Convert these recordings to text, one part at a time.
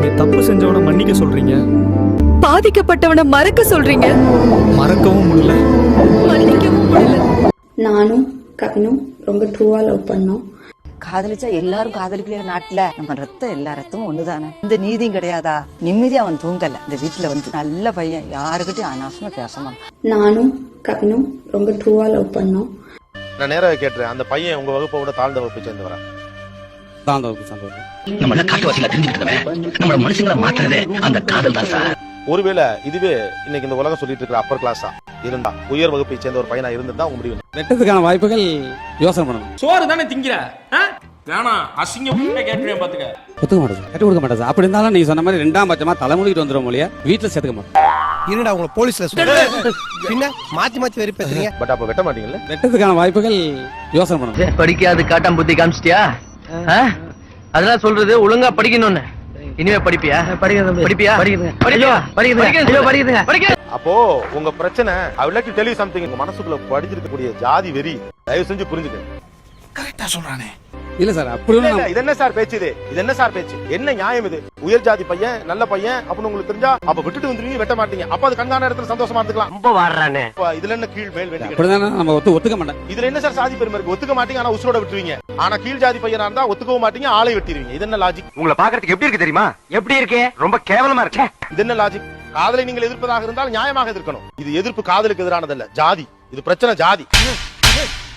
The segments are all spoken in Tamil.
நீங்க தப்பு செஞ்சவன மன்னிக்க சொல்றீங்க. பாதிக்கப்பட்டவனை மறக்க சொல்றீங்க. மறக்கவும் முடியல. மன்னிக்கவும் முடியல. நானும் கவினும் ரொம்ப ட்ரூவா லவ் பண்ணோம். காதலிச்சா எல்லாரும் காதலிக்கிற நாட்டுல? நம்ம ரத்தம் எல்லா ரத்தமும் ஒண்ணுதானே? இந்த நீதியும் கிடையாதா? நிம்மதியா அவன் தூங்கல. இந்த வீட்டுல வந்து நல்ல பையன். யாருக்கிட்டையும் அனாவசியமா பேச மாட்டான். நானும் கவினும் ரொம்ப ட்ரூவா லவ் பண்ணோம். நான் நேராக கேட்டுறேன். அந்த பையன் உங்க வகுப்பை விட தாழ்ந்த வகுப்பை சேர்ந்தவரா? தான் வகுப்பு சந்தோஷம் நம்ம காட்டுவாசியில தெரிஞ்சுக்கிட்டவன் நம்ம மனுஷங்களை மாத்துறதே அந்த காதல் தான் சார். ஒருவேளை இதுவே இன்னைக்கு இந்த உலகம் சொல்லிட்டு இருக்கிற அப்பர் கிளாஸா இருந்தா உயர் வகுப்பை சேர்ந்த ஒரு பையனா இருந்திருந்தா உங்க முடிவு என்ன? வெட்டதுக்கான வாய்ப்புகள் யோசனை பண்ணணும். சோறு தானே திங்கிற வேணாம் அசிங்கம் கேட்டுருவேன் பாத்துக்க. ஒத்துக்க மாட்டேன் சார். கட்டி கொடுக்க மாட்டேன் அப்படி இருந்தாலும் நீங்க சொன்ன மாதிரி ரெண்டாம் பட்சமா தலைமுடிட்டு வந்துடும் மொழியா வீட்டுல சேர்த்துக்க மாட்டேன். என்னடா உங்களை போலீஸ்ல பின்ன மாத்தி மாத்தி வெறி பேசுறீங்க பட் அப்ப வெட்ட மாட்டீங்கல்ல? வெட்டதுக்கான வாய்ப்புகள் யோசனை பண்ணணும். படிக்காது காட்டாம் புத்தி காமிச்சிட்டியா? அதெல்லாம் சொல்றது ஒழுங்கா படிக்கணும்னு. இனிமே படிப்பியா? படிக்கிறது படிப்பியா? படிக்கிறதுங்க படிக்கிறதுங்க படிக்கிறதுங்க படிக்க அப்போ உங்க பிரச்சனை ஐ to tell you something. உங்க மனசுக்குள்ள படிச்சிருக்கக்கூடிய ஜாதி வெறி தயவு செஞ்சு புரிஞ்சுக்க இல்ல சார் அப்படி இது என்ன சார் பேச்சு இது? இது என்ன சார் பேச்சு? என்ன நியாயம் இது? உயர் ஜாதி பையன் நல்ல பையன் அப்படின்னு உங்களுக்கு தெரிஞ்சா அப்ப விட்டுட்டு வந்துருவீங்க வெட்ட மாட்டீங்க. அப்ப அது கண்காண இடத்துல சந்தோஷமா இருந்துக்கலாம். ரொம்ப அப்ப இதுல என்ன கீழ் மேல் அப்படிதானே நம்ம ஒத்து ஒத்துக்க மாட்டேன். இதுல என்ன சார் சாதி பெருமை இருக்கு? ஒத்துக்க மாட்டீங்க ஆனா உசுரோட விட்டுருவீங்க. ஆனா கீழ் ஜாதி பையனா இருந்தா ஒத்துக்கவும் மாட்டீங்க ஆளை வெட்டிடுவீங்க இது என்ன லாஜிக் உங்களை பாக்குறதுக்கு எப்படி இருக்கு தெரியுமா? எப்படி இருக்கு? ரொம்ப கேவலமா இருக்கு. இது என்ன லாஜிக் காதலை நீங்கள் எதிர்ப்பதாக இருந்தால் நியாயமாக எதிர்க்கணும். இது எதிர்ப்பு காதலுக்கு எதிரானதல்ல. ஜாதி. இது பிரச்சனை ஜாதி.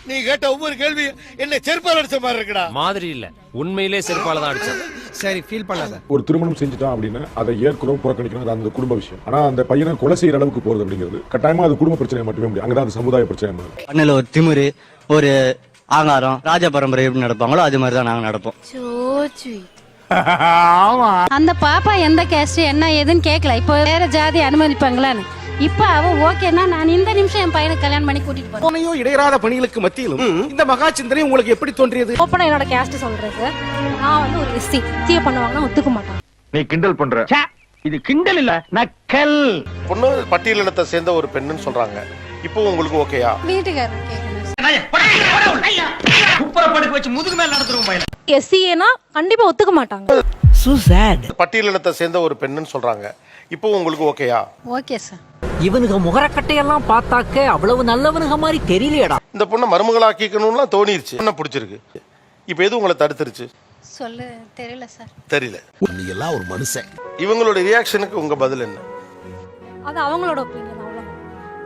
நீ கேட்ட ஒவ்வொரு கேள்வி என்ன செருப்பால் அடிச்ச மாதிரி இருக்குடா. மாதிரி இல்ல. உண்மையிலே செருப்பால தான் அடிச்சேன். சரி ஃபீல் பண்ணாத. ஒரு திருமணம் செஞ்சுட்டான் அப்படின்னா அதை ஏற்கனவே புறக்கணிக்கணும் அது அந்த குடும்ப விஷயம். ஆனா அந்த பையனை கொலை செய்யற அளவுக்கு போறது அப்படிங்கிறது கட்டாயமா அது குடும்ப பிரச்சனை மட்டுமே முடியும். அங்கதான் அது சமுதாய பிரச்சனை. அண்ணல ஒரு திமிரு ஒரு ஆங்காரம் ராஜ பரம்பரை எப்படி நடப்பாங்களோ அது மாதிரி தான் நாங்க நடப்போம். அந்த பாப்பா எந்த கேஸ்ட் என்ன ஏதுன்னு கேட்கல இப்போ வேற ஜாதி அனுமதிப்பாங்களான்னு. இப்ப அவ ஓகேன்னா நான் இந்த நிமிஷம் என் பையனை கல்யாணம் பண்ணி கூட்டிட்டு போறேன். போனையும் இடையறாத பணிகளுக்கு மத்தியிலும் இந்த மகா சிந்தனை உங்களுக்கு எப்படி தோன்றியது? ஓப்பனா என்னோட கேஸ்ட் சொல்றேன் சார் நான் வந்து ஒரு எஸ்சி. தீய பண்ணுவாங்கன்னா ஒத்துக்க மாட்டான். நீ கிண்டல் பண்ற. இது கிண்டல் இல்ல நக்கல். பொண்ணு பட்டியலினத்தை சேர்ந்த ஒரு பெண்ணுன்னு சொல்றாங்க. இப்போ உங்களுக்கு ஓகேயா? வீட்டுக்காரர் கேட்கணும் படுக்க வச்சு முதுகு மேல நடத்துறோம் எஸ்சிஏனா கண்டிப்பா ஒத்துக்க மாட்டாங்க. பட்டியலினத்தை சேர்ந்த ஒரு பெண்ணுன்னு சொல்றாங்க. இப்போ உங்களுக்கு ஓகேயா? ஓகே சார் இவனுக்கு முகரக்கட்டையெல்லாம் பார்த்தாக்க அவ்வளவு நல்லவனுங்க மாதிரி தெரியலையடா. இந்த பொண்ணை மருமகளாக்கிக்கணும்லாம் தோணிருச்சு. என்ன பிடிச்சிருக்கு? இப்போ எது உங்களை தடுத்துருச்சு? சொல்லு தெரியல சார். தெரியல. நீ எல்லாம் ஒரு மனுஷன். இவங்களோட ரியாக்ஷனுக்கு உங்க பதில் என்ன? அது அவங்களோட ஒப்பீனியன் அவ்வளோ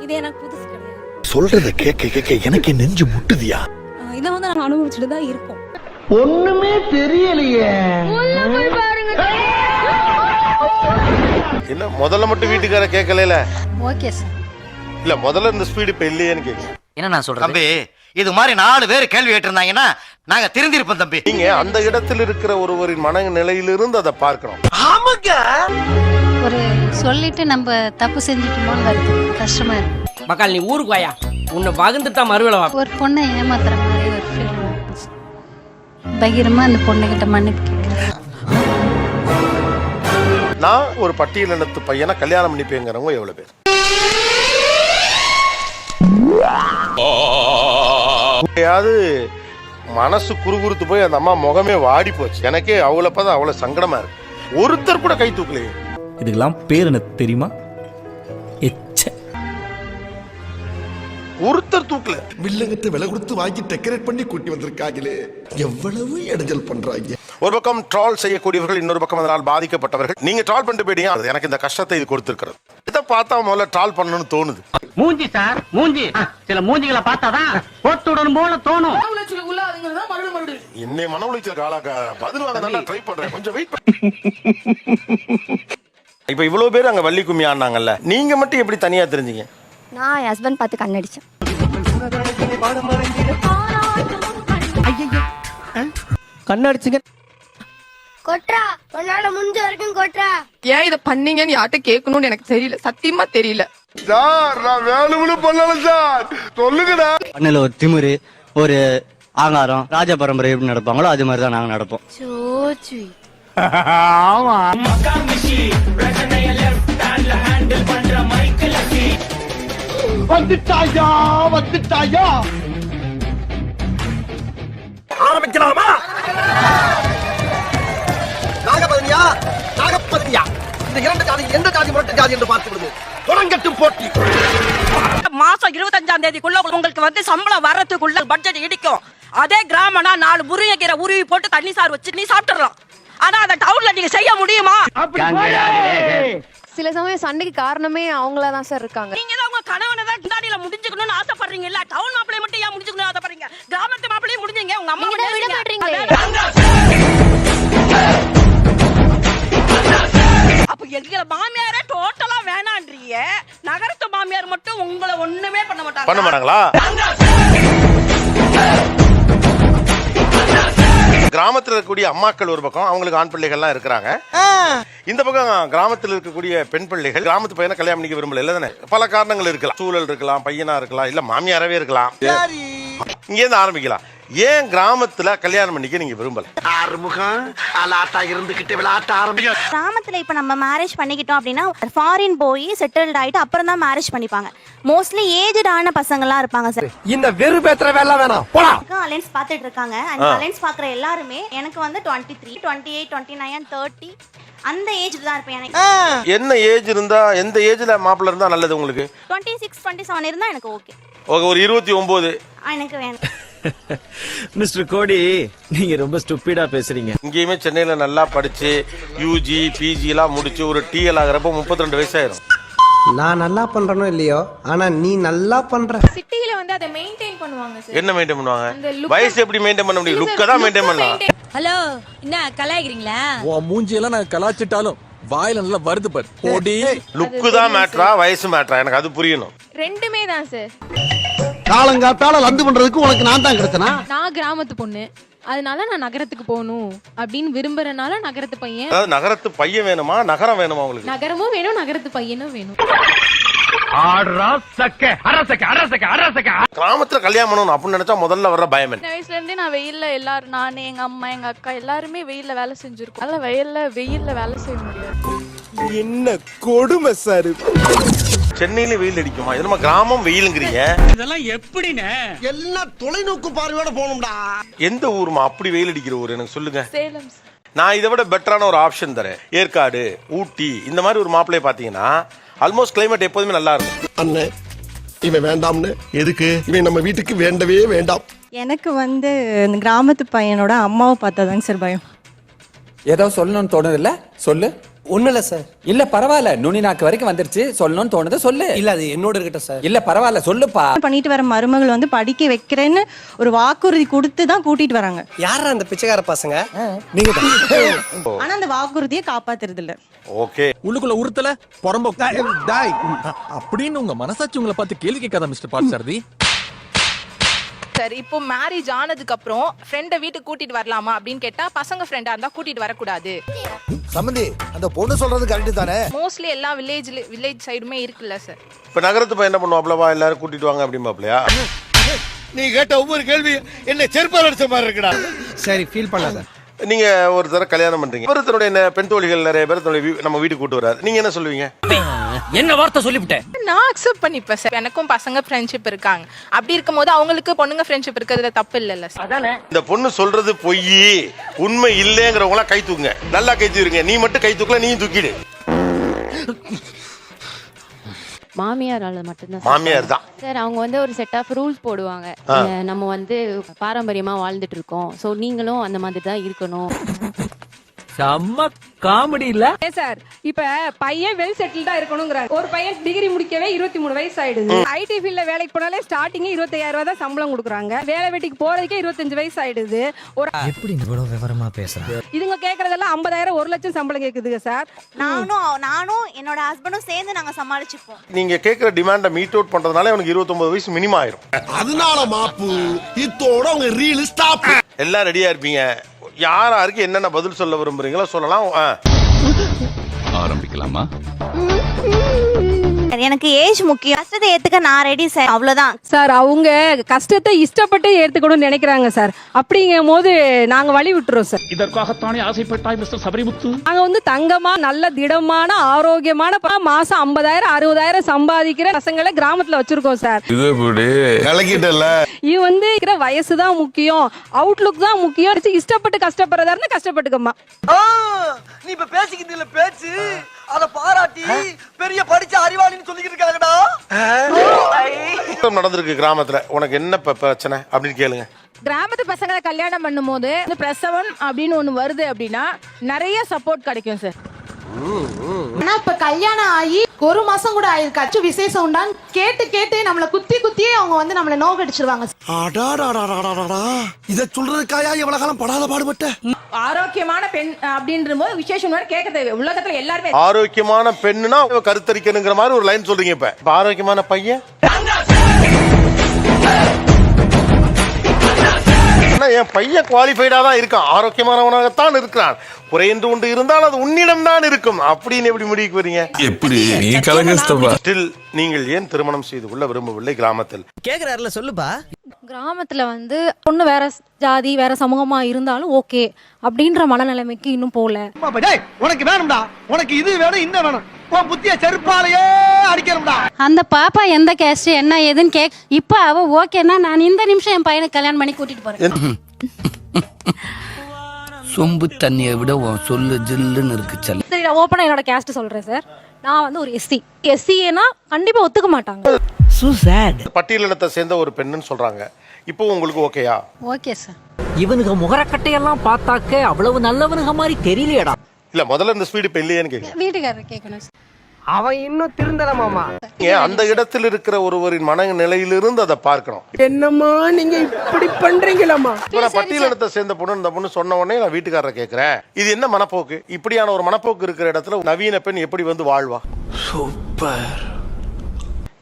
இது எனக்கு புதுசு கிடையாது. சொல்றத கேட்க கேட்க எனக்கு நெஞ்சு முட்டுதியா? இதை வந்து நாங்கள் அனுபவிச்சுட்டு தான் இருக்கோம். ஒண்ணுமே தெரியலையே. என்ன முதல்ல மட்டும் வீட்டுக்கார கேட்கல ஓகே சார். இல்ல முதல்ல இந்த ஸ்பீடு இப்ப இல்லையேன்னு கேட்கல என்ன நான் சொல்றேன் தம்பி இது மாதிரி நாலு பேர் கேள்வி கேட்டிருந்தாங்கன்னா நாங்க திருந்திருப்போம் தம்பி. நீங்க அந்த இடத்தில் இருக்கிற ஒருவரின் மனநிலையிலிருந்து அதை பார்க்கணும். ஒரு சொல்லிட்டு நம்ம தப்பு செஞ்சுட்டோமோன்னு வருது. கஷ்டமா இருக்கு. மக்கள் நீ ஊருக்கு வாயா? உன்னை வகுந்து தான் மறுவேலை வா. ஒரு பொண்ணை ஏமாத்துற மாதிரி ஒரு ஃபீல் பகிரமா அந்த பொண்ணுகிட்ட மன்னிப்பு கேட்கறேன் நான் ஒரு பட்டியலினத்து பையனை கல்யாணம் பண்ணிப்பேங்கிறவங்க எவ்வளவு பேர்? யாவது மனசு குறுகுறுத்து போய் அந்த அம்மா முகமே வாடி போச்சு. எனக்கே அவளை பார்த்தா அவ்வளவு சங்கடமா இருக்கு. ஒருத்தர் கூட கை தூக்கலையே. இதுக்கெல்லாம் பேர் என்ன தெரியுமா? எச்ச. ஒருத்தர் தூக்கல. வில்லங்கத்தை விலை கொடுத்து வாங்கி டெக்கரேட் பண்ணி கூட்டி வந்திருக்காங்களே. எவ்வளவு இடைஞ்சல் பண்றாங்க. ஒரு பக்கம் ட்ரால் செய்யக்கூடியவர்கள் இன்னொரு பக்கம் அதனால் பாதிக்கப்பட்டவர்கள். நீங்க ட்ரால் பண்ணிட்டு போயிட்டீங்க அது எனக்கு இந்த கஷ்டத்தை இது கொடுத்திருக்கிறது. இதை பார்த்தா முதல்ல ட்ரால் பண்ணணும்னு தோணுது. மூஞ்சி சார் மூஞ்சி. சில மூஞ்சிகளை பார்த்தாதான் போட்டுடன் போல தோணும். என்னை மன உளைச்சல் ஆளாக்க? பதில் வாங்க நல்லா ட்ரை பண்றேன். கொஞ்சம் வெயிட் இப்ப இவ்வளவு பேர் அங்க வள்ளி கும்மி ஆடினாங்கல்ல நீங்க மட்டும் எப்படி தனியா தெரிஞ்சீங்க? நான் என் ஹஸ்பண்ட் பார்த்து கண்ணடிச்சேன். கண்ணடிச்சுங்க. கொட்ரா உன்னால முடிஞ்ச வரைக்கும் கொட்ரா ஏன் இதை பண்ணீங்கன்னு யார்கிட்ட கேட்கணும்னு எனக்கு தெரியல. சத்தியமா தெரியல. சார் நான் வேணும்னு பண்ணல சார். சொல்லுங்கடா. அண்ணல ஒரு திமிரு ஒரு ஆங்காரம் ராஜ பரம்பரை எப்படி நடப்பாங்களோ அது மாதிரி தான் நாங்க நடப்போம். சோச்சு வந்துட்டாயா வந்துட்டாயா? ஆரம்பிக்கலாமா? நாகபதனியா நாகப்ப இந்த இரண்டு ஜாதி எந்த ஜாதி முரட்டு ஜாதி என்று பார்த்து விடுவோம். தொடங்கட்டும் போட்டி. மாசம் இருபத்தஞ்சாம் தேதிக்குள்ள உங்களுக்கு வந்து சம்பளம் வர்றதுக்குள்ள பட்ஜெட் இடிக்கும். அதே கிராமனா நாலு முருங்கைக்கீரை உருவி போட்டு தண்ணி சாறு வச்சு நீ சாப்பிட்டுறலாம் ஆனா அந்த டவுன்ல நீங்க செய்ய முடியுமா? சில சமயம் சண்டைக்கு காரணமே அவங்களா தான் சார் இருக்காங்க. நீங்க தான் உங்க கணவனை தான் இந்தாடியில முடிஞ்சுக்கணும்னு ஆசைப்படுறீங்க. இல்ல டவுன் மாப்பிளைய மட்டும் ஏன் முடிஞ்சுக்கணும்னு ஆசைப்படுறீங்க? கிராமத்து மாப்பிளையும் முடிஞ்சீங்க. உங்க அம்மா விட மாட்டீங்களே. அப்ப எங்களை மாமியாரே டோட்டலா வேணான்றீங்க. நகரத்து மாமியார் மட்டும் உங்களை ஒண்ணுமே பண்ண மாட்டாங்க. பண்ண மாட்டாங்களா? கிராமத்துல இருக்கக்கூடிய அம்மாக்கள் ஒரு பக்கம் அவங்களுக்கு ஆண் பிள்ளைகள்லாம் இருக்கிறாங்க. இந்த பக்கம் கிராமத்தில் இருக்கக்கூடிய பெண் பிள்ளைகள் கிராமத்து பையனை கல்யாணம் பண்ணிக்க விரும்பல இல்ல தானே? பல காரணங்கள் இருக்கலாம். சூழல் இருக்கலாம் பையனா இருக்கலாம் இல்ல மாமியாரவே இருக்கலாம். இங்க இருந்து ஆரம்பிக்கலாம். ஏன் கிராமத்துல கல்யாணம் பண்ணிக்க நீங்க விரும்பல? ஆறுமுகம் அலாட்டா இருந்துகிட்டு விளையாட்ட ஆரம்பிக்கும் கிராமத்துல இப்ப நம்ம மேரேஜ் பண்ணிக்கிட்டோம் அப்படின்னா ஃபாரின் போய் செட்டில்ட் ஆயிட்டு அப்புறம் தான் மேரேஜ் பண்ணிப்பாங்க. மோஸ்ட்லி ஏஜ்ட் ஆன பசங்க எல்லாம் இருப்பாங்க சார் இந்த வெறு பேத்துற வேலை வேணாம். போடா. அலைன்ஸ் பார்த்துட்டு இருக்காங்க. அந்த அலைன்ஸ் பாக்குற எல்லாருமே எனக்கு வந்து twenty three twenty eight twenty nine thirty அந்த ஏஜ் தான் இருப்பேன் எனக்கு. என்ன ஏஜ் இருந்தா எந்த ஏஜ்ல மாப்பிள்ள இருந்தா நல்லது உங்களுக்கு? டுவெண்ட்டி சிக்ஸ் டுவெண்ட்டி செவன் இருந்தா எனக்கு ஓகே ஒரு- ஒரு இருபத்தி ஒன்பது எனக்கு வேணும். மிஸ்டர் கோடி நீங்க ரொம்ப ஸ்டூப்பிடா பேசுறீங்க. இங்கேயுமே சென்னையில நல்லா படிச்சு யூஜி பிஜி எல்லாம் முடிச்சு ஒரு டிஎல் ஆகிறப்ப முப்பத்தி ரெண்டு வயசாயிரும். நான் நல்லா பண்றனோ இல்லையோ? ஆனா நீ நல்லா பண்ற. சிட்டில வந்து அதை மெயின்டைன் பண்ணுவாங்க சார் என்ன மெயின்டைன் பண்ணுவாங்க? வயசு எப்படி மெயின்டைன் பண்ண முடியும்? லுக்கை தான் மெயின்டைன் பண்ணலாம். ஹலோ என்ன கலாய்க்கிறீங்களா? உன் மூஞ்சியெல்லாம் நான் கலாச்சிட்டாலும் வாயில நல்லா வருது பாரு. போடி. லுக்கு தான் மேட்ரா வயசு மேட்ரா எனக்கு அது புரியணும். ரெண்டுமே தான் சார் காலங்காத்தால லந்து பண்றதுக்கு உனக்கு நான் தான் கிடைச்சனா நான் கிராமத்து பொண்ணு. அதனால நான் நகரத்துக்கு போகணும் அப்படின்னு விரும்புறனால நகரத்து பையன். அதாவது நகரத்து பையன் வேணுமா? நகரம் வேணுமா உங்களுக்கு? நகரமும் வேணும் நகரத்து பையனும் வேணும். கிராமத்துல கல்யாணம் பண்ணணும் அப்படின்னு நினைச்சா முதல்ல வர்ற பயம் என்ன? சின்ன வயசுல இருந்தே நான் வெயில்ல எல்லாரும் நானு எங்க அம்மா எங்க அக்கா எல்லாருமே வெயில்ல வேலை செஞ்சிருக்கோம். அதனால வயல்ல வெயில்ல வேலை செய்ய முடியாது. என்ன கொடுமை சார் சென்னையில வெயில் அடிக்குமா? இது நம்ம கிராமம் வெயிலுங்கிறீங்க. எல்லாம் தொலைநோக்கு பார்வையோட போகணும்டா. எந்த ஊருமா அப்படி வெயில் அடிக்கிற ஊர்? எனக்கு சொல்லுங்க. சேலம். நான் இதை விட பெட்டரான ஒரு ஆப்ஷன் தரேன். ஏற்காடு ஊட்டி இந்த மாதிரி ஒரு மாப்பிள்ளைய பாத்தீங்கன்னா ஆல்மோஸ்ட் கிளைமேட் எப்போதுமே நல்லா இருக்கும். அண்ணே இவன் வேண்டாம்னு. எதுக்கு? இவன் நம்ம வீட்டுக்கு வேண்டவே வேண்டாம். எனக்கு வந்து இந்த கிராமத்து பையனோட அம்மாவை பார்த்தாதாங்க சார் பயம். ஏதோ சொல்லணும்னு தோணுது இல்ல? சொல்லு. ஒண்ணு இல்ல சார் இல்ல பரவாயில்ல நுனி நாக்கு வரைக்கும் வந்துருச்சு சொல்லணும்னு தோணுது சொல்லு இல்ல அது என்னோட இருக்கட்டும் சார் இல்ல பரவாயில்ல சொல்லுப்பா பண்ணிட்டு வர மருமகள் வந்து படிக்க வைக்கிறேன்னு ஒரு வாக்குறுதி கொடுத்து தான் கூட்டிட்டு வராங்க யாரா அந்த பிச்சைக்கார பசங்க நீங்க ஆனா அந்த வாக்குறுதியை காப்பாத்துறது இல்ல ஓகே உள்ளுக்குள்ள உறுத்தல புறம்போ அப்படின்னு உங்க மனசாட்சி உங்களை பார்த்து கேள்வி கேட்காத மிஸ்டர் பாட்சாரதி சார் இப்போ மேரேஜ் ஆனதுக்கு அப்புறம் ஃப்ரெண்டை வீட்டுக்கு கூட்டிட்டு வரலாமா அப்படின்னு கேட்டா பசங்க ஃப்ரெண்டா இருந்தா கூட்டிட்டு வரக்கூடாது. சம்பந்தி அந்த பொண்ணு சொல்றது கரெக்ட் தானே? மோஸ்ட்லி எல்லா வில்லேஜ்ல வில்லேஜ் சைடுமே இருக்குல்ல சார். இப்ப நகரத்து பையன் என்ன பண்ணுவாப்லவா? எல்லாரும் கூட்டிட்டு வாங்க அப்படிம்பாப்லையா? நீ கேட்ட ஒவ்வொரு கேள்வி என்ன செருப்பால் அடிச்ச மாதிரி இருக்குடா. சரி ஃபீல் பண்ணாத. நீங்க ஒரு தடவை கல்யாணம் பண்றீங்க. ஒரு தன்னுடைய என்ன பெண் தோழிகள் நிறைய பேர் தன்னுடைய நம்ம வீட்டுக்கு கூட்டு வராது. நீங்க என்ன சொல்லுவீங்க? என்ன வார்த்தை சொல்லிவிட்டேன்? நான் அக்செப்ட் பண்ணிப்பேன் சார் எனக்கும் பசங்க ஃப்ரெண்ட்ஷிப் இருக்காங்க. அப்படி இருக்கும்போது அவங்களுக்கு பொண்ணுங்க ஃப்ரெண்ட்ஷிப் இருக்கிறதுல தப்பு இல்லைல்ல சார் இந்த பொண்ணு சொல்றது பொய். உண்மை இல்லைங்கிறவங்களாம் கை தூக்குங்க. நல்லா கை தூக்குங்க. நீ மட்டும் கை தூக்கல நீ தூக்கிடு. மாமியாரால மட்டும்தான் மாமியார் தான். சார் அவங்க வந்து ஒரு செட் ஆஃப் ரூல்ஸ் போடுவாங்க. நம்ம வந்து பாரம்பரியமா வாழ்ந்துட்டு இருக்கோம். சோ நீங்களும் அந்த மாதிரி தான் இருக்கணும். செம்ம காமெடி இல்ல சார் இப்ப பையன் வெல் செட்டில்டா இருக்கணுங்கிறாரு. ஒரு பையன் டிகிரி முடிக்கவே இருபத்தி மூணு வயசு ஆயிடுது ஐடி ஃபீல்ட்ல வேலைக்கு போனாலே ஸ்டார்டிங் இருபத்தையாயிரம் ரூபாய் தான் சம்பளம் கொடுக்குறாங்க. வேலை வெட்டிக்கு போறதுக்கே இருபத்தஞ்சு வயசு ஆயிடுது ஒரு எப்படி இவ்வளவு விவரமா பேசுறேன் இதுங்க கேக்குறதெல்லாம் ஐம்பதாயிரம் ஒரு லட்சம் சம்பளம் கேக்குதுங்க சார். நானும் நானும் என்னோட ஹஸ்பண்டும் சேர்ந்து நாங்க சமாளிச்சுப்போம். நீங்க கேட்கிற டிமாண்டை மீட் அவுட் பண்றதுனால அவனுக்கு 29 வயசு மினிமம் ஆயிரும். அதனால மாப்பு இத்தோட உங்க ரீல் ஸ்டாப் எல்லாம் ரெடியா இருப்பீங்க. யார் யாருக்கு என்னென்ன பதில் சொல்ல விரும்புறீங்களோ சொல்லலாம். ஆரம்பிக்கலாமா? எனக்கு ஏஜ் முக்கியம். கஷ்டத்தை ஏத்துக்க நான் ரெடி சார். அவ்வளவுதான். சார் அவங்க கஷ்டத்தை இஷ்டப்பட்டு ஏத்துக்கணும்னு நினைக்கிறாங்க சார். அப்படிங்கும் போது நாங்க வழி விட்டுறோம் சார். இதற்காகத்தானே ஆசைப்பட்டாய் மிஸ்டர் சபரிமுத்து? நாங்க வந்து தங்கமா நல்ல திடமான ஆரோக்கியமான ப- மாசம் ஐம்பதாயிரம் அறுபதாயிரம் சம்பாதிக்கிற பசங்களை கிராமத்துல வச்சிருக்கோம் சார். கலக்கிட்டல. இது வந்து இருக்கிற வயசு தான் முக்கியம். அவுட்லுக் தான் முக்கியம். இஷ்டப்பட்டு கஷ்டப்படுறதா இருந்தா கஷ்டப்பட்டுக்கம்மா நீ இப்ப பேசிக்கிட்டு இல்ல பேச்சு. அத பாராட்டி பெரிய படிச்ச அறிவாளின்னு சொல்லிக்கிட்டு இருக்காங்கடா. நடந்திருக்கு கிராமத்துல. உனக்கு என்ன இப்ப பிரச்சனை அப்படின்னு கேளுங்க. கிராமத்து பசங்களை கல்யாணம் பண்ணும்போது இந்த பிரசவம் அப்படின்னு ஒண்ணு வருது அப்படின்னா நிறைய சப்போர்ட் கிடைக்கும் சார் ஆனா இப்ப கல்யாணம் ஆகி ஒரு மாசம் கூட ஆயிருக்காச்சு விசேஷம் உண்டான்னு கேட்டு கேட்டு நம்மள குத்தி குத்தியே அவங்க வந்து நம்மள நோக்கடிச்சிருவாங்க அடாடாடாடாடாடா. இத சொல்றதுக்காயா இவ்வளவு காலம் படாத பாடுபட்ட? ஆரோக்கியமான பெண் அப்படின்ற போது விசேஷம் கேட்க தேவை உலகத்துல எல்லாருமே ஆரோக்கியமான பெண்ணுனா கருத்தரிக்கணுங்கிற மாதிரி ஒரு லைன் சொல்றீங்க இப்ப. இப்ப ஆரோக்கியமான பையன்? ஆனா என் பையன் குவாலிஃபைடா தான் இருக்கான். ஆரோக்கியமானவனாகத்தான் இருக்கிறான். குறை என்று ஒன்று இருந்தால் அது உன்னிடம் தான் இருக்கும். அப்படின்னு எப்படி முடிவுக்கு வரீங்க? எப்படி? நீ கலங்கஸ்தபா ஸ்டில் நீங்கள் ஏன் திருமணம் செய்து கொள்ள விரும்பவில்லை? கிராமத்தில். கேக்குறாருல சொல்லுப்பா. கிராமத்துல வந்து பொண்ணு வேற ஜாதி வேற சமூகமா இருந்தாலும் ஓகே அப்படின்ற மனநிலைமைக்கு இன்னும் போல உனக்கு வேணும்டா. உனக்கு இது வேணும் இன்னும் வேணும். உன் புத்திய செருப்பாலேயே அடிக்கணும்டா. அந்த பாப்பா எந்த கேஸ்ட் என்ன ஏதுன்னு கேக் இப்ப அவ ஓகேன்னா நான் இந்த நிமிஷம் என் பையனுக்கு கல்யாணம் பண்ணி கூட்டிட்டு போறேன். சொம்பு தண்ணியை விட உன் சொல்லு ஜில்லுன்னு இருக்கு சல். சரி நான் ஓப்பனா என்னோட கேஸ்ட் சொல்றேன் சார். நான் வந்து ஒரு எஸ்சி எஸ்சிஏனா கண்டிப்பா ஒத்துக்க மாட்டாங்க. பட்டியலினத்தை சேர்ந்த ஒரு பெண்ணுன்னு சொல்றாங்க. இப்போ உங்களுக்கு ஓகேயா ஓகே சார் இவனுக்கு முகரக்கட்டையெல்லாம் பார்த்தாக்க அவ்வளவு நல்லவனுங்க மாதிரி தெரியலையடா. இல்ல முதல்ல இந்த ஸ்பீடு இப்ப இல்லையேன்னு கேக்குறேன். வீட்டுக்காரர் கேட்கணும் அவன் இன்னும் திருந்தல மாமா. ஏன் அந்த இடத்தில் இருக்கிற ஒருவரின் மனநிலையிலிருந்து அதை பார்க்கணும். என்னம்மா நீங்க இப்படி பண்றீங்களாமா நான் பட்டியலினத்தை சேர்ந்த பொண்ணு இந்த பொண்ணு சொன்ன உடனே நான் வீட்டுக்காரரை கேட்கிறேன் இது என்ன மனப்போக்கு? இப்படியான ஒரு மனப்போக்கு இருக்கிற இடத்துல நவீன பெண் எப்படி வந்து வாழ்வா? சூப்பர்.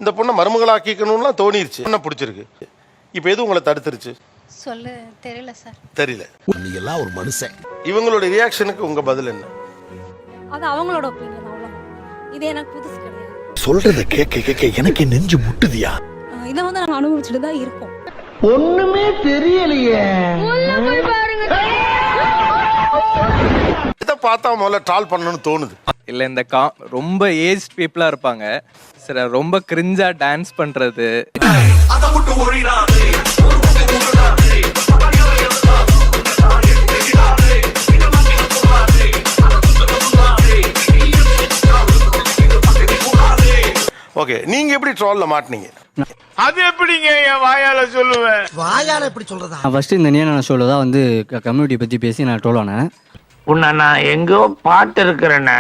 இந்த பொண்ணை மருமகளாக்கிக்கணும்லாம் தோணிருச்சு. என்ன பிடிச்சிருக்கு? இப்போ எது உங்களை தடுத்துருச்சு? சொல்ல தெரியல சார். தெரியல. நீ எல்லாம் ஒரு மனுஷன். இவங்களோட ரியாக்ஷனுக்கு உங்க பதில் என்ன? அது அவங்களோட ஒப்பீனியன் அவ்வளோ இது எனக்கு புதுசு கிடையாது. சொல்றத கேட்க கேட்க எனக்கு நெஞ்சு முட்டுதியா? இதை வந்து நாங்கள் அனுபவிச்சுட்டு தான் இருக்கோம். ஒண்ணுமே தெரியலையே. இதை பார்த்தா முதல்ல ட்ரால் பண்ணணும்னு தோணுது. இல்ல இந்த கா ரொம்ப ஏஜ் பீப்புளா இருப்பாங்க. சில ரொம்ப கிரிஞ்சா டான்ஸ் பண்றது. ஓகே நீங்க எப்படி ட்ரால்ல மாட்டினீங்க? அது எப்படிங்க என் வாயால சொல்லுவேன்? வாயால எப்படி சொல்றதா? நான் ஃபர்ஸ்ட் இந்த நியான ஷோவில் தான் வந்து கம்யூனிட்டி பற்றி பேசி நான் ட்ரோல் ஆனேன். உன்னை நான் எங்கோ பாட்டு இருக்கிறேன்னு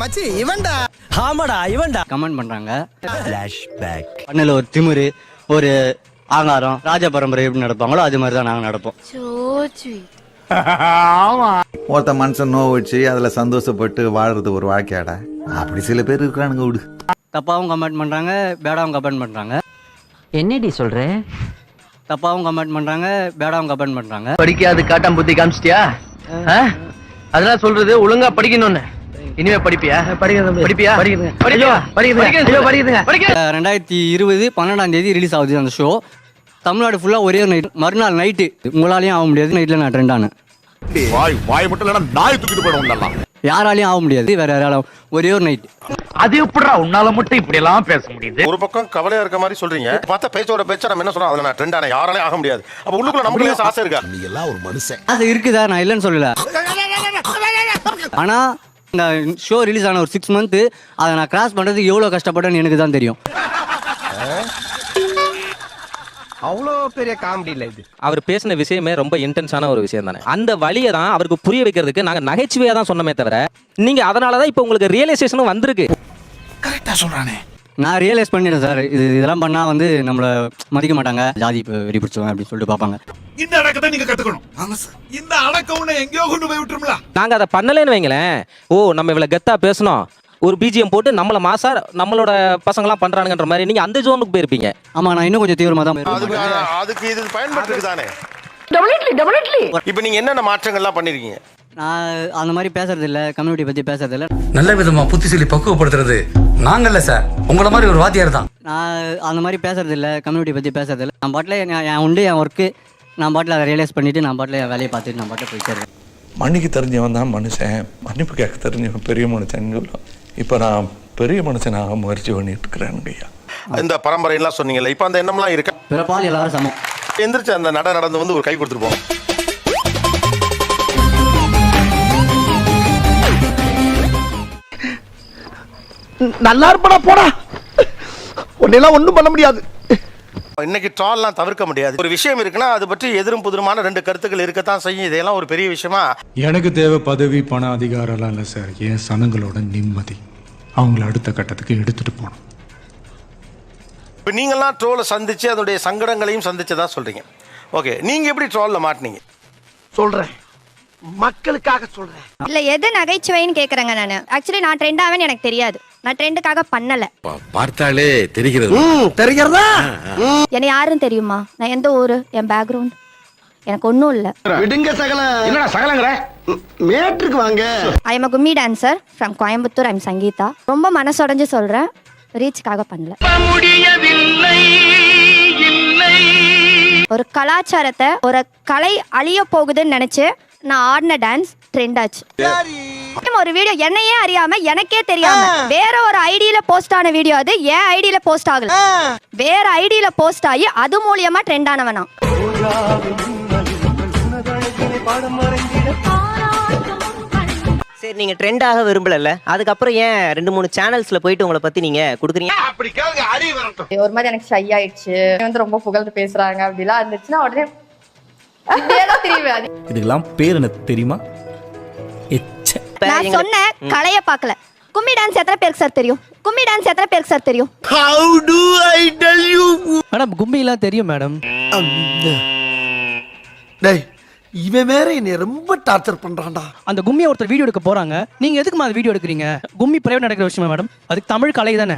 மச்சி இவன்டா. ஆமாடா இவன்டா. கமெண்ட் பண்ணுறாங்க பண்ணில் ஒரு திமிரு ஒரு ஆங்காரம் ராஜ பரம்பரை எப்படி நடப்பாங்களோ அது மாதிரி தான் நாங்கள் நடப்போம். ஒருத்த மனுஷன் நோவு வச்சு அதுல சந்தோஷப்பட்டு வாழுறது ஒரு வாழ்க்கையாடா. அப்படி சில பேர் இருக்கிறானுங்க விடு. தப்பாகவும் கமெண்ட் பண்ணுறாங்க பேடாவும் கமெண்ட் பண்ணுறாங்க என்னடி சொல்ற? தப்பாகவும் கமெண்ட் பண்ணுறாங்க பேடாவும் கமெண்ட் பண்ணுறாங்க படிக்காது காட்டாம் புத்தி காமிச்சிட்டியா? அதெல்லாம் சொல்றது ஒழுங்கா படிக்கணும்னு. இனிமே படிப்பியா? படிப்பியா? ரெண்டாயிரத்தி இருபது பன்னெண்டாம் தேதி ரிலீஸ் ஆகுது அந்த ஷோ தமிழ்நாடு ஃபுல்லாக ஒரே நைட் மறுநாள் நைட்டு உங்களாலையும் ஆக முடியாது. நைட்டில் நான் ட்ரெண்ட் ஆனேன். வாய் வாய் மட்டும் இல்லைன்னா நாய் தூக்கிட்டு போயிடும் யாராலையும் ஆக முடியாது. வேற யாராலும் ஒரே ஒரு நைட் அது எப்படிடா உன்னால மட்டும் இப்படி எல்லாம் பேச முடியுது? ஒரு பக்கம் கவலையா இருக்க மாதிரி சொல்றீங்க. பார்த்தா பேச்சோட பேச்ச நம்ம என்ன சொல்றோம்? அதுல நான் ட்ரெண்ட் ஆன யாராலையும் ஆக முடியாது. அப்ப உள்ளுக்குள்ள நமக்கு ஆசை இருக்கா? நீ எல்லாம் ஒரு மனுஷன். அது இருக்குதா? நான் இல்லைன்னு சொல்லல. ஆனா இந்த ஷோ ரிலீஸ் ஆன ஒரு சிக்ஸ் மந்த்து அதை நான் கிராஸ் பண்றதுக்கு எவ்வளோ கஷ்டப்பட்டேன்னு எனக்கு தான் தெரியும். அவ்வளோ பெரிய காமெடி இல்ல இது. அவர் பேசின விஷயமே ரொம்ப இன்டென்ஸான ஒரு விஷயம் தானே. அந்த வழியை தான் அவருக்கு புரிய வைக்கிறதுக்கு நாங்க நகைச்சுவையா தான் சொன்னமே தவிர நீங்க அதனால தான் இப்போ உங்களுக்கு ரியலைசேஷனும் வந்திருக்கு. கரெக்டா சொல்றானே. நான் ரியலைஸ் பண்ணிட்டேன் சார் இது இதெல்லாம் பண்ணா வந்து நம்மள மதிக்க மாட்டாங்க. ஜாதி வெறி பிடிச்சவன் அப்படின்னு சொல்லிட்டு பார்ப்பாங்க. இந்த அடக்கத்தை நீங்க கத்துக்கணும். ஆமா சார் இந்த அடக்கம் எங்கேயோ கொண்டு போய் விட்டுருங்களா நாங்க அதை பண்ணலைன்னு வைங்களேன். ஓ நம்ம இவ்வளவு கெத்தா பேசணும் ஒரு பிஜிஎம் போட்டு நம்மள மாசா நம்மளோட பசங்களாம் பண்றானுங்கன்ற மாதிரி நீங்க அந்த ஜோனுக்கு போயிருப்பீங்க. ஆமா நான் இன்னும் கொஞ்சம் தீவிரமா தான் அதுக்கு அதுக்கு இது பயன்பட்டு தானே? இப்ப நீங்க என்னென்ன மாற்றங்கள்லாம் பண்ணிருக்கீங்க? நான் அந்த மாதிரி பேசுறது இல்ல கம்யூனிட்டி பத்தி பேசுறது இல்ல நல்ல விதமா புத்தி சொல்லி பக்குவப்படுத்துறது நாங்கல்ல சார் உங்கள மாதிரி ஒரு வாத்தியார் தான். நான் அந்த மாதிரி பேசுறது இல்ல கம்யூனிட்டி பத்தி பேசுறது இல்ல நான் பாட்டில் என் உண்டு என் ஒர்க்கு நான் பாட்டில் அதை ரியலைஸ் பண்ணிட்டு நான் பாட்டில் என் வேலையை பார்த்துட்டு நான் பாட்டில் போயிட்டே மன்னிக்க தெரிஞ்சவன் தான் மனுஷன். மன்னிப்பு கேட்க தெரிஞ்சவன் பெரிய மனுஷன். சொல்லுவான் இப்போ நான் பெரிய மனுஷனாக முயற்சி பண்ணிட்டு இருக்கிறேன் ஐயா. இந்த பரம்பரையெல்லாம் சொன்னீங்கல்ல இப்போ அந்த எண்ணம்லாம் இருக்கா? பிறப்பால் எல்லாரும் சமம். எந்திரிச்சு அந்த நட நடந்து வந்து ஒரு கை கொடுத்துருப்போம். நல்லா இருப்படா போடா. உன்னெல்லாம் ஒன்றும் பண்ண முடியாது. இன்னைக்கு ட்ரால்லாம் தவிர்க்க முடியாது. ஒரு விஷயம் இருக்குன்னா அது பற்றி எதிரும் புதிருமான ரெண்டு கருத்துக்கள் இருக்கத்தான் செய்யும். இதெல்லாம் ஒரு பெரிய விஷயமா? எனக்கு தேவை பதவி பண அதிகாரம்லாம் இல்லை சார். என் சனங்களோட நிம்மதி. அவங்கள அடுத்த கட்டத்துக்கு எடுத்துட்டு போகணும். இப்போ நீங்கள்லாம் ட்ரோலை சந்திச்சு அதனுடைய சங்கடங்களையும் சந்திச்சதா சொல்றீங்க. ஓகே நீங்க எப்படி ட்ரோல்ல மாட்டினீங்க? சொல்றேன். மக்களுக்காக சொல்றேன். இல்ல எது நகைச்சுவைன்னு கேக்குறேங்க நானு. ஆக்சுவலி நான் ட்ரெண்ட் ஆவேன்னு எனக்கு தெரியாது. நான் ட்ரெண்டுக்காக பண்ணல. பார்த்தாலே தெரிகிறது. தெரிகிறதா? என்னை யாருன்னு தெரியுமா? நான் எந்த ஊரு? என் பேக்ரவுண்ட் எனக்கு ஒன்றும் இல்லை. விடுங்க சகல. என்னடா சகலங்கற? மேட்ருக்கு வாங்க. I am a kummi dancer from Coimbatore I'm Sangeetha ரொம்ப மனசுடைஞ்சு சொல்றேன். ரீச்சுக்காக பண்ணல. ஒரு கலாச்சாரத்தை ஒரு கலை அழிய போகுதுன்னு நினைச்சு நான் ஆடின டான்ஸ் ட்ரெண்ட் ஆச்சு. ஒரு வீடியோ என்னையே அறியாம எனக்கே தெரியாம வேற ஒரு ஐடியில போஸ்ட் ஆன வீடியோ அது என் ஐடியில போஸ்ட் ஆகல. வேற ஐடியில போஸ்ட் ஆகி அது மூலியமா ட்ரெண்ட் ஆனவனா. சரி நீங்க ட்ரெண்ட் ஆக விரும்பல அதுக்கப்புறம் ஏன் ரெண்டு மூணு சேனல்ஸ்ல போயிட்டு உங்களை பத்தி நீங்க குடுக்குறீங்க? அப்படி கேளுங்க அறிவு வரட்டும். ஒரு மாதிரி எனக்கு ஷை ஆயிடுச்சு. வந்து ரொம்ப புகழ்ந்து பேசுறாங்க அப்படிலாம் இருந்துச்சுன்னா உடனே இதுக்கெல்லாம் பேர் என்ன தெரியுமா? நான் சொன்ன கலைய பார்க்கல. கும்மி டான்ஸ் எத்தனை பேருக்கு சார் தெரியும்? கும்மி டான்ஸ் எத்தனை பேருக்கு சார் தெரியும்? How do I tell you madam கும்மிலாம் தெரியும் மேடம் டேய் இவன் வேற என்னை ரொம்ப டார்ச்சர் பண்றான்டா. அந்த கும்மியை ஒருத்தர் வீடியோ எடுக்க போறாங்க. நீங்க எதுக்கு அந்த வீடியோ எடுக்கிறீங்க? கும்மி பிரைவேட் நடக்கிற விஷயமா மேடம் அதுக்கு தமிழ் கலை தானே?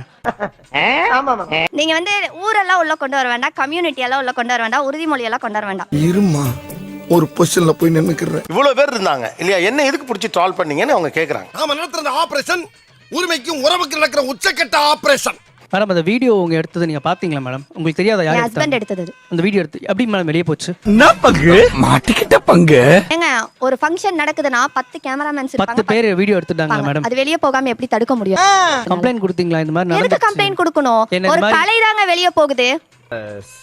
நீங்க வந்து ஊரெல்லாம் உள்ள கொண்டு வர வேண்டாம் கம்யூனிட்டி எல்லாம் உள்ள கொண்டு வர வேண்டாம் உறுதிமொழி எல்லாம் கொண்டு வர வேண்டாம். இருமா. ஒரு பொசிஷன்ல போய் நின்னுக்கிறேன் இவ்வளவு பேர் இருந்தாங்க. இல்லையா? என்ன எதுக்கு பிடிச்சி ட்ரால் பண்ணீங்கன்னு அவங்க கேக்குறாங்க. நாம நடத்துற ஆபரேஷன் உரிமைக்கும் உறவுக்கு நடக்கிற உச்சக்கட்ட ஆபரேஷன் மேடம் அந்த வீடியோ உங்க எடுத்தது நீங்க பாத்தீங்களா மேடம் உங்களுக்கு தெரியாதா யார் ஹஸ்பண்ட்? எடுத்தது. அந்த வீடியோ எடுத்து எப்படி மேடம் வெளியே போச்சு? என்ன பங்கு? மாட்டிக்கிட்ட பங்கு. ஏங்க ஒரு ஃபங்க்ஷன் நடக்குதுன்னா பத்து கேமராமேன்ஸ் பத்து இருப்பாங்க பேர் வீடியோ எடுத்துட்டாங்க. மேடம் அது வெளியே போகாம எப்படி தடுக்க முடியும்? கம்ப்ளைண்ட் கொடுத்தீங்களா இந்த மாதிரி எதுக்கு? கம்ப்ளைண்ட் கொடுக்கணும்? ஒரு கலை தாங்க வெளியே போகுது.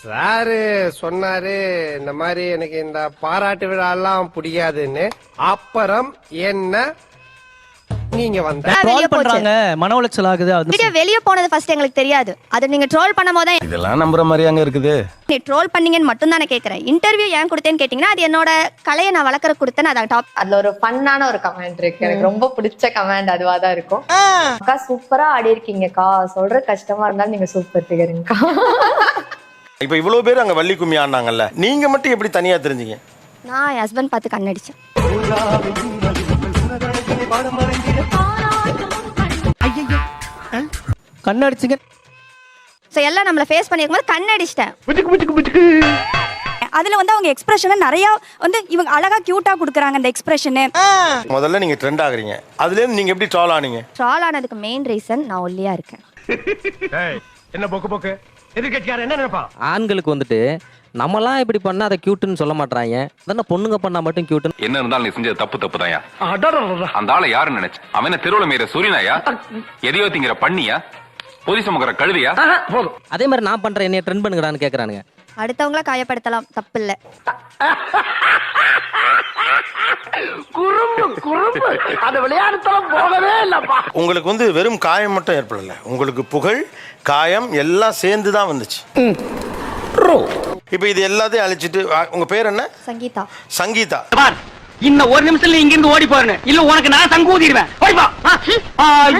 சாரு சொன்னாரு இந்த மாதிரி எனக்கு இந்த பாராட்டு விழா எல்லாம் பிடிக்காதுன்னு. அப்புறம் என்ன நீங்க வந்த வெளியே ட்ரோல் பண்றாங்க. மன உளைச்சல் ஆகுது அது வீடியோ வெளியே போனது ஃபர்ஸ்ட் எங்களுக்கு தெரியாது. அது நீங்க ட்ரோல் பண்ணும் போது இதெல்லாம் நம்புற மாதிரி அங்க இருக்குது. நீ ட்ரோல் பண்ணீங்கன்னு மட்டும் தான் நான் கேட்கறேன் இன்டர்வியூ ஏன் கொடுத்தேன்னு கேட்டீங்கன்னா அது என்னோட கலையை நான் வளர்க்குற கொடுத்தேன் அதான் டாப் அதுல ஒரு ஃபன்னான ஒரு கமெண்ட் இருக்கு. எனக்கு ரொம்ப பிடிச்ச கமெண்ட் அதுவா தான் இருக்கும். அக்கா சூப்பரா ஆடி இருக்கீங்கக்கா. சொல்ற கஷ்டமா இருந்தாலும் நீங்க சூப்பர் ஃபிகருங்கக்கா இப்போ இவ்வளவு பேர் அங்க வள்ளி கும்மி ஆடினாங்கல்ல நீங்க மட்டும் எப்படி தனியா தெரிஞ்சீங்க? நான் என் ஹஸ்பண்ட் பார்த்து கண்ணடிச்சேன். கண்ணடிச்சுங்க. ஸோ எல்லாம் நம்மளை ஃபேஸ் பண்ணிருக்கும் போது கண்ணடிச்சிட்டேன் அதுல வந்து அவங்க எக்ஸ்பிரஷனை நிறைய வந்து இவங்க அழகா கியூட்டா கொடுக்குறாங்க அந்த எக்ஸ்பிரஷனு முதல்ல நீங்க ட்ரெண்ட் ஆகுறீங்க. அதுல இருந்து நீங்க எப்படி ட்ரால் ஆனீங்க? ட்ரால் ஆனதுக்கு மெயின் ரீசன் நான் ஒல்லியா இருக்கேன். என்ன போக்கு போக்கு? எதிர்கட்சியார் என்ன நினைப்பான் ஆண்களுக்கு வந்துட்டு நம்மலாம் இப்படி பண்ணா அதை கியூட்டுன்னு சொல்ல மாட்டாங்க தானே பொண்ணுங்க பண்ணா மட்டும் கியூட்டுன்னு என்ன இருந்தாலும் நீ செஞ்சது தப்பு தப்பு தான்யா அந்த ஆளை யாரு நினைச்சு அவன் என்ன தெருவுல மீற சூரியனாயா எதையோ திங்கிற பண்ணியா பொதி சுமக்கிற கழுதியா போதும் அதே மாதிரி நான் பண்றேன் என்னைய ட்ரெண்ட் பண்ணுங்கடான்னு கேக்குறானுங்க அடுத்தவங்கள காயப்படுத்தலாம் தப்பு இல்லை குறும்பு குறும்பு அந்த விளையாட்டுத்தலம் போகவே இல்லப்பா உங்களுக்கு வந்து வெறும் காயம் மட்டும் ஏற்படல உங்களுக்கு புகழ் காயம் எல்லாம் சேர்ந்து தான் வந்துச்சு இப்போ இது எல்லாத்தையும் அழிச்சிட்டு உங்க பேர் என்ன? சங்கீதா. சங்கீதா. இன்னும் ஒரு நிமிஷத்துல இங்க இருந்து ஓடி போறேன் இல்ல உனக்கு நான் ஓடிப்பா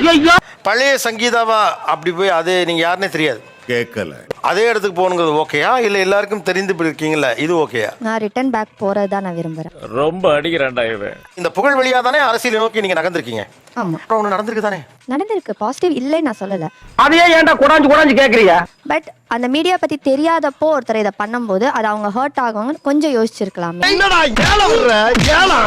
ஐயோ பழைய சங்கீதாவா? அப்படி போய் அது நீங்க யாருன்னே தெரியாது. கேட்கல அதே இடத்துக்கு போகணுங்கிறது ஓகேயா? இல்ல எல்லாருக்கும் தெரிந்து இருக்கீங்களா இது ஓகேயா? நான் ரிட்டர்ன் பேக் போறது தான் நான் விரும்புறேன். ரொம்ப அடிக்கிறான்டா இவன். இந்த புகழ் வழியா தானே அரசியலை நோக்கி நீங்க நகர்ந்திருக்கீங்க? ஆமா. அப்புறம் ஒண்ணு நடந்திருக்கு தானே? நடந்திருக்கு. பாசிட்டிவ் இல்லை நான் சொல்லல. அதையே ஏன்டா குடாஞ்சு குடாஞ்சு கேக்குறியா பட் அந்த மீடியா பத்தி தெரியாதப்போ ஒருத்தர் இதை பண்ணும்போது அது அவங்க ஹர்ட் ஆகுவாங்கன்னு கொஞ்சம் யோசிச்சிருக்கலாமே. என்னடா ஏல விடுற ஏலா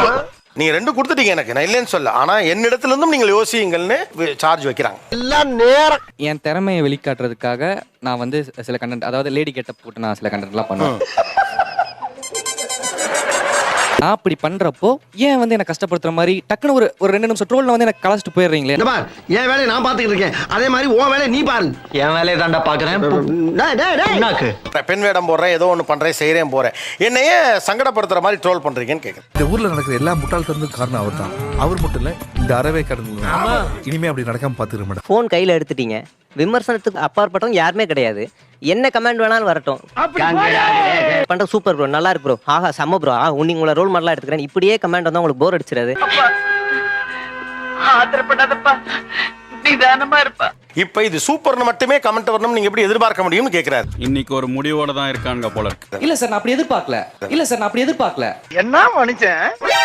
நீங்க ரெண்டு கொடுத்துட்டீங்க எனக்கு. நான் இல்லைன்னு சொல்ல ஆனா என்னிடத்துல இருந்தும் நீங்கள் யோசியுங்கள்னு சார்ஜ் வைக்கிறாங்க. எல்லாம் நேரம். என் திறமையை வெளிக்காட்டுறதுக்காக நான் வந்து சில கண்டென்ட் அதாவது லேடி கெட்டப் போட்டு நான் சில கண்டென்ட்லாம் பண்ணுவேன். நான் அப்படி பண்றப்போ ஏன் வந்து என்ன கஷ்டப்படுத்துற மாதிரி டக்குன்னு ஒரு ஒரு ரெண்டு நிமிஷம் ட்ரோல்ல வந்து எனக்கு கலாச்சிட்டு போயிடுறீங்களே? என் வேலையை நான் பாத்துக்கிட்டு இருக்கேன். அதே மாதிரி உன் வேலையை நீ பாரு. என் வேலையை தாண்டா பாக்குறேன் பெண் வேடம் போடுறேன் ஏதோ ஒன்று பண்றேன் செய்றேன் போறேன். என்னையே சங்கடப்படுத்துற மாதிரி ட்ரோல் பண்றீங்கன்னு கேட்குறேன் இந்த ஊர்ல நடக்கிற எல்லா முட்டாள்தனத்துக்கும் காரணம் அவர் தான் அவர் மட்டும் இல்ல இந்த அறவே கடந்து இனிமே அப்படி நடக்காம பாத்துக்க மேடம். ஃபோன் கையில் எடுத்துட்டீங்க. விமர்சனத்துக்கு அப்பாற்பட்டவங்க யாருமே கிடையாது. என்ன கமெண்ட் வேணாலும் வரட்டும். பண்ற சூப்பர் ப்ரோ நல்லா இருக்கு ப்ரோ. ஆஹா செம்ம ப்ரோ. ஆ உன்னை உங்களை ரோல் மாடலா எடுத்துக்கிறேன் இப்படியே கமெண்ட் வந்தா உங்களுக்கு போர் அடிச்சிடாது. நிதானமா இருப்பா. இப்போ இது சூப்பர்னு மட்டுமே கமெண்ட் வரணும் நீங்க எப்படி எதிர்பார்க்க முடியும்னு கேட்கிறாரு இன்னைக்கு ஒரு முடிவோட தான் இருக்காங்க போல இருக்கு. இல்ல சார் நான் அப்படி எதிர்பார்க்கல. இல்ல சார் நான் அப்படி எதிர்பார்க்கல. என்ன மனுஷன்?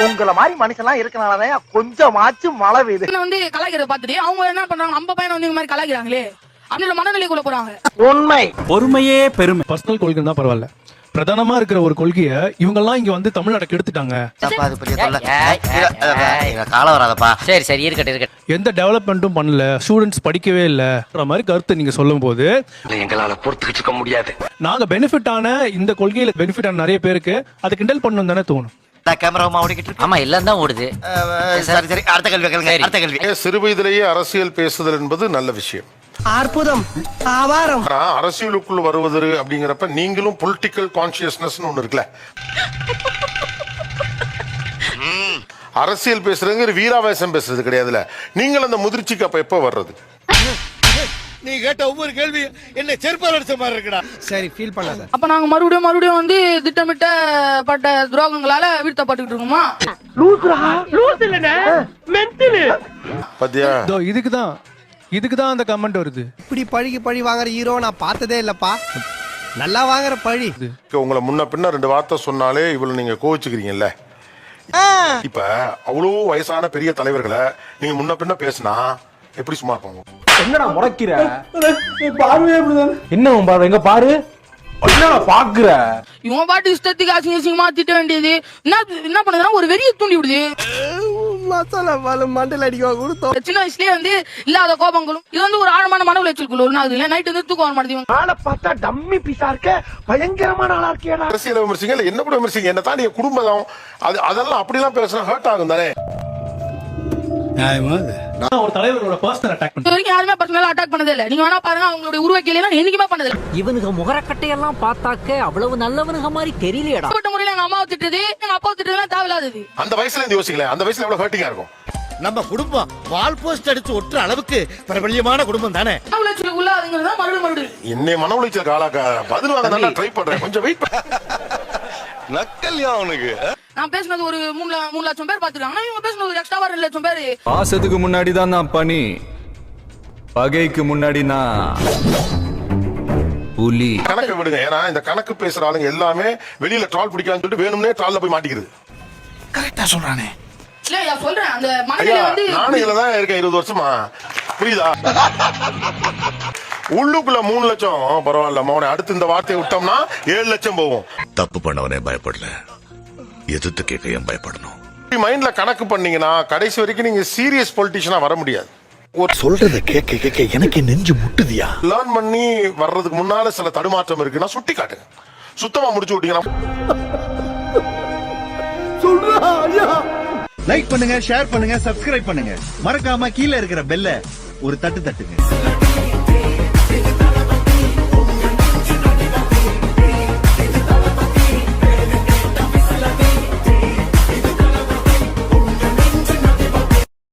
உங்களை மாதிரி மனுஷன்லாம் இருக்கனாலதான் கொஞ்சமாச்சும் மழை பெய்யுது. வந்து கலாய்க்கிறத பார்த்துட்டு அவங்க என்ன பண்றாங்க? நம்ம பையனை வந்து இந்த மாதிரி கலாய்க்கிறாங்களே. அப்படின்ற மனநிலைக்குள்ள போறாங்க. உண்மை. பொறுமையே பெருமை. பர்சனல் கொள்கை தான் பரவாயில்ல. பிரதானமா இருக்கிற ஒரு கொள்கையை இவங்கெல்லாம் இங்க வந்து தமிழ்நாட்டை கெடுத்துட்டாங்க கால வராதப்பா. சரி சரி இருக்கட்டும் இருக்கட்டும். எந்த டெவலப்மெண்ட்டும் பண்ணல ஸ்டூடெண்ட்ஸ் படிக்கவே இல்லைன்ற மாதிரி கருத்தை நீங்க சொல்லும் போது எங்களால பொறுத்துக்கிட்டு இருக்க முடியாது. நாங்க பெனிஃபிட் ஆன இந்த கொள்கையில பெனிஃபிட் ஆன நிறைய பேருக்கு அதை கிண்டல் பண்ணணும் தானே தோணும். கேமராவும் ஓடிக்கிட்டு ஆமா எல்லாம் தான் ஓடுது. சரி சரி. அடுத்த கேள்வி கேளுங்க அடுத்த கேள்வி. சிறு வயதிலேயே அரசியல் பேசுதல் என்பது நல்ல விஷயம். அற்புதம் ஆவாரம். அரசியலுக்குள் வருவது அப்படிங்கிறப்ப நீங்களும் பொலிட்டிக்கல் கான்சியஸ்னஸ் ஒண்ணு இருக்குல்ல. அரசியல் பேசுறதுங்கிற வீராவேசம் பேசுறது கிடையாதுல நீங்கள் அந்த முதிர்ச்சிக்கு அப்ப எப்ப வர்றது? நீ கேட்ட ஒவ்வொரு கேள்வி என்ன செருப்பால் அடிச்ச மாதிரி இருக்குடா. சரி ஃபீல் பண்ணாத அப்ப நாங்க மறுபடியும் மறுபடியும் வந்து திட்டமிட்ட பட்ட துரோகங்களால வீழ்த்தப்பட்டுக்கிட்டு இருக்கோமா? லூசுரா? லூசு இல்லனே மென்டல். பத்தியா? இதோ இதுக்கு தான் இதுக்கு தான் அந்த கமெண்ட் வருது. இப்படி பழிக்கு பழி வாங்குற ஹீரோ நான் பார்த்ததே இல்லப்பா. நல்லா வாங்குற பழி. உங்களை முன்ன பின்ன ரெண்டு வார்த்தை சொன்னாலே இவ்வளவு நீங்க கோவிச்சுக்கிறீங்கல்ல. இப்ப அவ்வளோ வயசான பெரிய தலைவர்களை நீங்க முன்ன பின்ன பேசினா எப்படி சும்மா இருப்பாங்க? என்னடா முறைக்கிற? என்ன உன் பாரு எங்க பாரு. என்ன பாக்குற? இவன் பாட்டு இஷ்டத்துக்கு அசிங்க அசிங்கமா திட்ட வேண்டியது. என்ன என்ன பண்ணுதுன்னா ஒரு வெறிய தூண்டி விடுது. மசாலா பால் மண்டல் அடிக்க கொடுத்தோம். சின்ன வயசுலயே வந்து இல்லாத கோபங்களும் இது வந்து ஒரு ஆழமான மன உளைச்சலுக்குள்ள ஒண்ணு ஆகுது நைட் வந்து தூக்கம் வர மாட்டேங்குது ஆளை பார்த்தா டம்மி பீஸா இருக்க பயங்கரமான ஆளா இருக்கேடா அரசியல் விமர்சிங்க இல்ல என்ன கூட விமர்சிங்க? என்ன தாண்டி என் குடும்பம் அது அதெல்லாம் அப்படிலாம் பேசினா ஹர்ட் ஆகும் தானே நான் ஒரு தலைவரோட பர்சனல் அட்டாக் வரைக்கும் யாருமே பர்சனலா அட்டாக் பண்ணதே இல்ல. நீங்க வேணா பாருங்க அவங்களுடைய உருவக்கையில என்னைக்குமே பண்ணது இல்ல இவனுக்கு முகரக்கட்டையெல்லாம் பார்த்தாக்க அவ்வளவு நல்லவனுங்க மாதிரி தெரியலையடா. தனிப்பட்ட முறையில எங்க அம்மாவை திட்டுறது எங்க அப்பாவை திட்டுறதுலாம் தேவையில்லாதது. அந்த வயசுல இருந்து யோசிக்கல. அந்த வயசுல எவ்வளவு ஹர்ட்டிங்கா இருக்கும்? நம்ம குடும்பம் வால் போஸ்ட் அடிச்சு ஒட்டுற அளவுக்கு பிரபல்யமான குடும்பம் தானே? என்னை மன உளைச்சல் ஆளாக்க? பதில் வாங்க ட்ரை பண்றேன். கொஞ்சம் வெயிட் நக்கல்யா அவனுக்கு. நான் பேசுனது ஒரு மூணு மூணு லட்சம் பேர் பாத்துருக்காங்க ஆனா இவங்க பேசுனது ஒரு எக்ஸ்ட்ராவா ரெண்டு லட்சம் பேர். பாசத்துக்கு முன்னாடி தான் நான் பனி. பகைக்கு முன்னாடி நான் புலி. கணக்கு விடுங்க. ஏன்னா இந்த கணக்கு பேசுற ஆளுங்க எல்லாமே வெளியில ட்ரால் பிடிக்கான்னு சொல்லிட்டு வேணும்னே ட்ரால்ல போய் மாட்டிக்கிறது கரெக்டா சொல்றானே. நானும் இதுல தான் இருக்கேன் இருபது வருஷமா. புரியுதா? உள்ளுக்குள்ள மூணு லட்சம். பரவாயில்ல மௌன அடுத்து இந்த வார்த்தையை விட்டோம்னா ஏழு லட்சம் போகும். தப்பு பண்ணவனே பயப்படல. எதிர்த்து கேட்க ஏன் பயப்படணும் மைண்ட்ல கணக்கு பண்ணீங்கன்னா கடைசி வரைக்கும் நீங்க சீரியஸ் பொலிட்டிஷியனா வர முடியாது. ஒரு சொல்றத கேட்க கேட்க எனக்கு நெஞ்சு முட்டுதியா? லேர்ன் பண்ணி வர்றதுக்கு முன்னால சில தடுமாற்றம் இருக்குன்னா சுட்டி காட்டுங்க சுத்தமா முடிச்சு விட்டீங்கன்னா லைக் பண்ணுங்க ஷேர் பண்ணுங்க சப்ஸ்கிரைப் பண்ணுங்க. மறக்காம கீழே இருக்கிற பெல்ல ஒரு தட்டு தட்டுங்க.